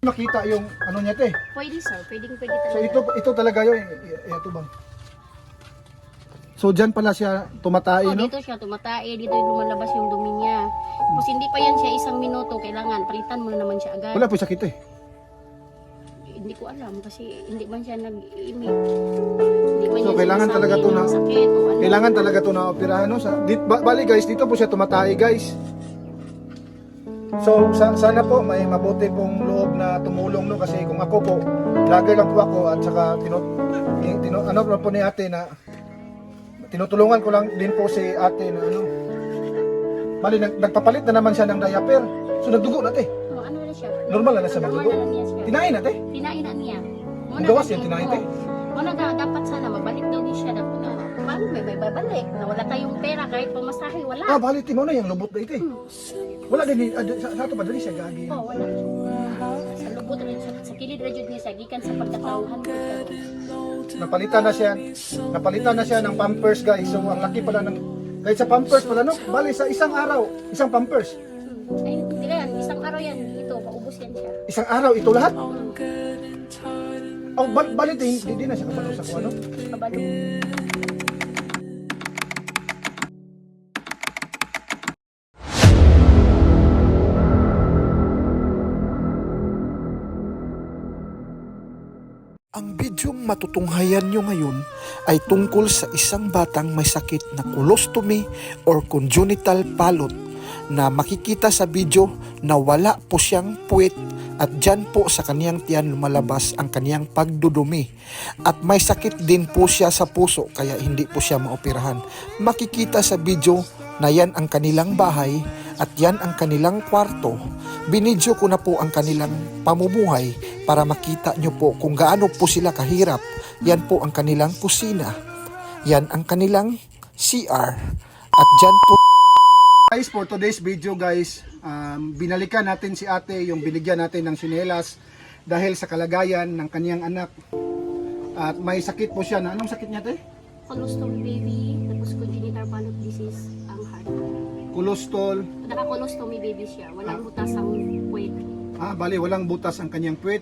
Makita yung ano niya te. Pwede sir, pwedeng pwede talaga. So ito ito talaga yun. Ito bang. So diyan pala siya tumatay Oh, no? dito siya tumatae, dito yung lumalabas yung dumi niya. Tapos hindi pa yan siya isang minuto, kailangan palitan mo na naman siya agad. Wala po sakit eh. Hindi ko alam kasi hindi man siya nag-iimik. Hindi man So, niya kailangan sinasabi talaga to yung na- sakit o ano. Kailangan talaga to na operahan no sa dit, ba, bali guys dito po siya tumatay guys. So sa, sana po may mabuti pong loob na tumulong no kasi kung ako po vlogger lang po ako at saka tino, tino ano po ni ate na tinutulungan ko lang din po si ate na ano Bali, nag, nagpapalit na naman siya ng diaper. So nagdugo na te. Oh, ano na siya? Normal na na siya magdugo. Tinahin na te. Tinain na niya. Ang gawas yan, tinain, te. Muna da, dapat sana mabalik daw din siya. Na, paano may, may babalik? Na wala tayong pera kahit pamasahe, wala. Ah, bali mo na yung lubot na ite. Wala din ah, sa, sa ato pa dali siya gagi. Oh, wala. Sa lubot rin siya. Sa kilid rin niya sa gikan sa pagkatauhan. Napalitan na siya. Napalitan na siya ng pampers guys. So ang laki pala ng kahit sa pampers pala no. Bali sa isang araw, isang pampers. Hmm. Ay, hindi na yan. Isang araw yan. Ito, paubos yan siya. Isang araw ito lahat. Oh, bal bali din hindi na siya kabalo sa kung ano. Kabalo. Ang bidyong matutunghayan nyo ngayon ay tungkol sa isang batang may sakit na colostomy or congenital palot na makikita sa video na wala po siyang puwit at dyan po sa kaniyang tiyan lumalabas ang kaniyang pagdudumi. At may sakit din po siya sa puso kaya hindi po siya maoperahan. Makikita sa video na yan ang kanilang bahay at yan ang kanilang kwarto. Binidyo ko na po ang kanilang pamumuhay para makita nyo po kung gaano po sila kahirap. Yan po ang kanilang kusina. Yan ang kanilang CR. At dyan po Guys, for today's video guys, um, binalikan natin si ate yung binigyan natin ng sinelas dahil sa kalagayan ng kaniyang anak. At may sakit po siya na anong sakit niya te? Colostomy baby, tapos congenital palate disease ang heart. Kulostol. Naka-colostomy baby siya. Walang butas ang puwet. Ah, bali walang butas ang kanyang puwet.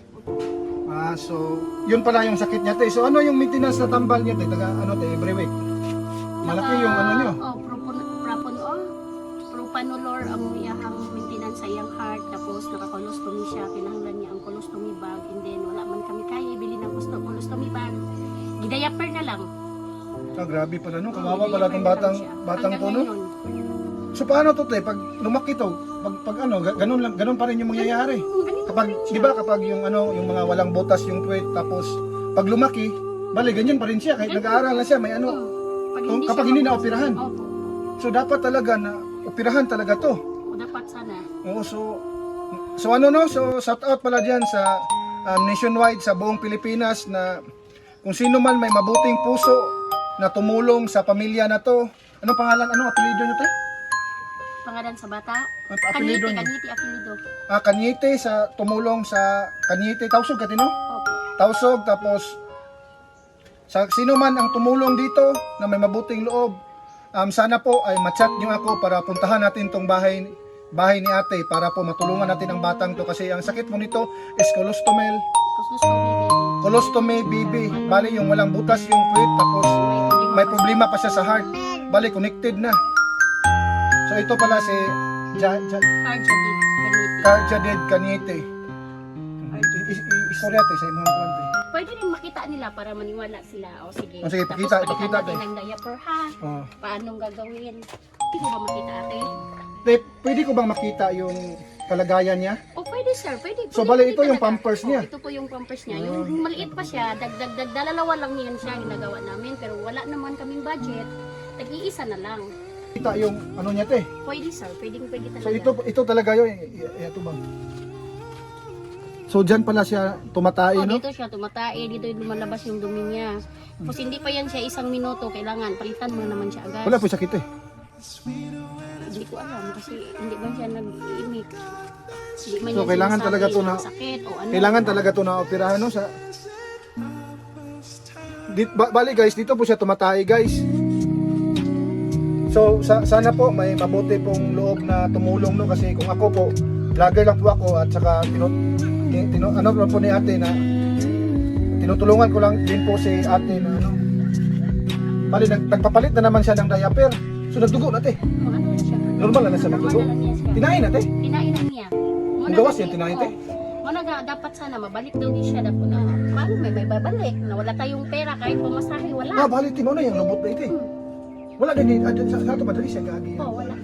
Ah, so yun pala yung sakit niya te. So ano yung maintenance na tambal niya te? Taga ano te, every week. Malaki yung ano niyo. Oh, propon, propon, oh, propanolor ang iyahang maintenance sa iyang heart. Tapos naka-colostomy siya. Kinahanglan niya ang colostomy bag. And then wala man kami kaya ibili ng gusto colostomy bag. Gidayaper na lang. Ah, grabe pala no. Kawawa pala tong batang batang to no. So paano to te? Pag lumaki to, pag, pag ano, ga- ganun lang, ganun pa rin yung mangyayari. Kapag, di ba kapag yung ano, yung mga walang butas yung puwet, tapos pag lumaki, bali ganyan pa rin siya. Kahit nag-aaral na siya, may ano. Kung- kapag hindi na-operahan. Opo. So dapat talaga na operahan talaga to. O, dapat sana. Oo, so so ano no, so shout out pala diyan sa um, nationwide sa buong Pilipinas na kung sino man may mabuting puso na tumulong sa pamilya na to. Anong pangalan? Anong apelyido niyo te? Pangalan sa bata. Ang apelyido Kaniti, niyo? kaniti, apelido. Ah, Kanyete sa tumulong sa Kanyete Tausog katino? Opo. Tausog tapos sa sino man ang tumulong dito na may mabuting loob, um, sana po ay ma-chat niyo ako para puntahan natin tong bahay bahay ni ate para po matulungan natin ang batang to kasi ang sakit mo nito is colostomel Colostomy baby. bali yung walang butas yung puwit tapos may problema pa siya sa heart bali connected na so ito pala si ja, ja, Cardiac, kaniti. Carjaded Canete istorya te sa imong kwante Pwede rin makita nila para maniwala sila. O sige. O, sige, Tapos pakita, palitan pakita, te. ng diaper ha. oh. Paanong gagawin? Hindi mo ba makita ate? Te, pwede ko bang makita yung kalagayan niya O pwede sir, pwede. So, pwede, bali, ito yung pampers niya? ito po yung pampers niya. Yung maliit pa siya, dagdag dag dalalawa lang yan siya ginagawa namin. Pero wala naman kaming budget. Tag-iisa na lang. Kita yung ano niya te Pwede sir, pwedeng pwede talaga. so ito ito talaga yun ito bang so dyan pala siya tumatay Oh, no dito siya tumatae, dito yung lumalabas yung dumi niya. Tapos hindi pa yan siya isang minuto, kailangan palitan mo na naman siya agad. wala po sakit eh Hindi ko alam kasi hindi man siya nag-iimik. Hindi man So, kailangan talaga to na- sakit o ano. kailangan talaga to na operahan no sa Dit, ba, bali guys dito po siya tumatay guys so sa, sana po may mabuti pong loob na tumulong no kasi kung ako po vlogger lang po ako at saka tinu, ti- tinu, ano po ni ate na tinutulungan ko lang din po si ate na ano. Bali, nag, nagpapalit na naman siya ng diaper. So nagdugo na te. Ano na siya? Normal na na siya magdugo. Normal na niya na te. Tinain na niya. Ang gawas yan, tinahin, te? Muna ga, dapat sana mabalik daw di siya dapat na paano may may babalik na wala tayong pera kahit pumasahe wala. Ah, bali timo na yung lubot na ite. Wala din ah, sa sa ato madali siya gagi. Oo, wala.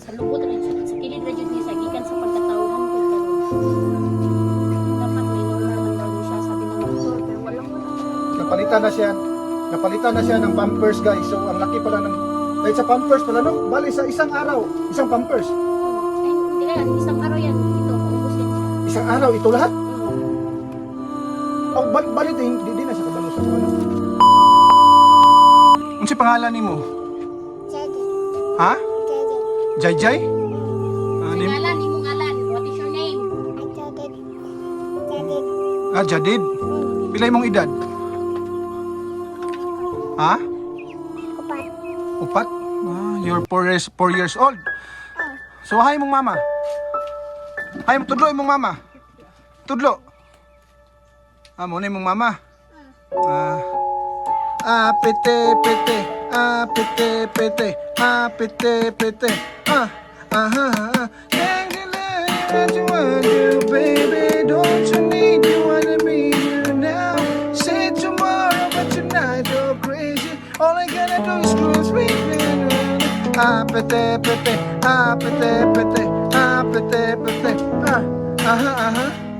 Sa lubot rin siya. Sa kilid rin niya sa gikan sa pagkatauhan ko dapat may normal daw siya sabi ng doktor pero walang wala. Napalitan na siya. Napalitan na siya ng pampers guys. So ang laki pala ng kahit sa pampers pala no, bali sa isang araw, isang pampers. Eh, hindi kaya isang araw yan dito uubusin siya. Isang araw ito lahat. Mm. Oh, bali, bali din, di, di na Unsi pangalan nimo? Ha? Jay Jay? Ah, nim- Ngalan, imong ngalan. What is your name? ah, Jadid. Pila imong edad? Ha? Upat. Ah, you're 4 years, four years old. So, hi mong mama. Hi, tudlo imong mama. Tudlo. Ah, mo na imong mama. Ah, ah, pete, pete. Ah, pete, pete. Ah, pete, pete. Ah, aha, ah. Can't get what you want to, baby. Don't you need you wanna be here now? Say tomorrow, but tonight you're crazy. All I gotta do is close me. Ah, pete, pete. Ah, pete, pete. Ah, pete, pete. Ah, aha, aha.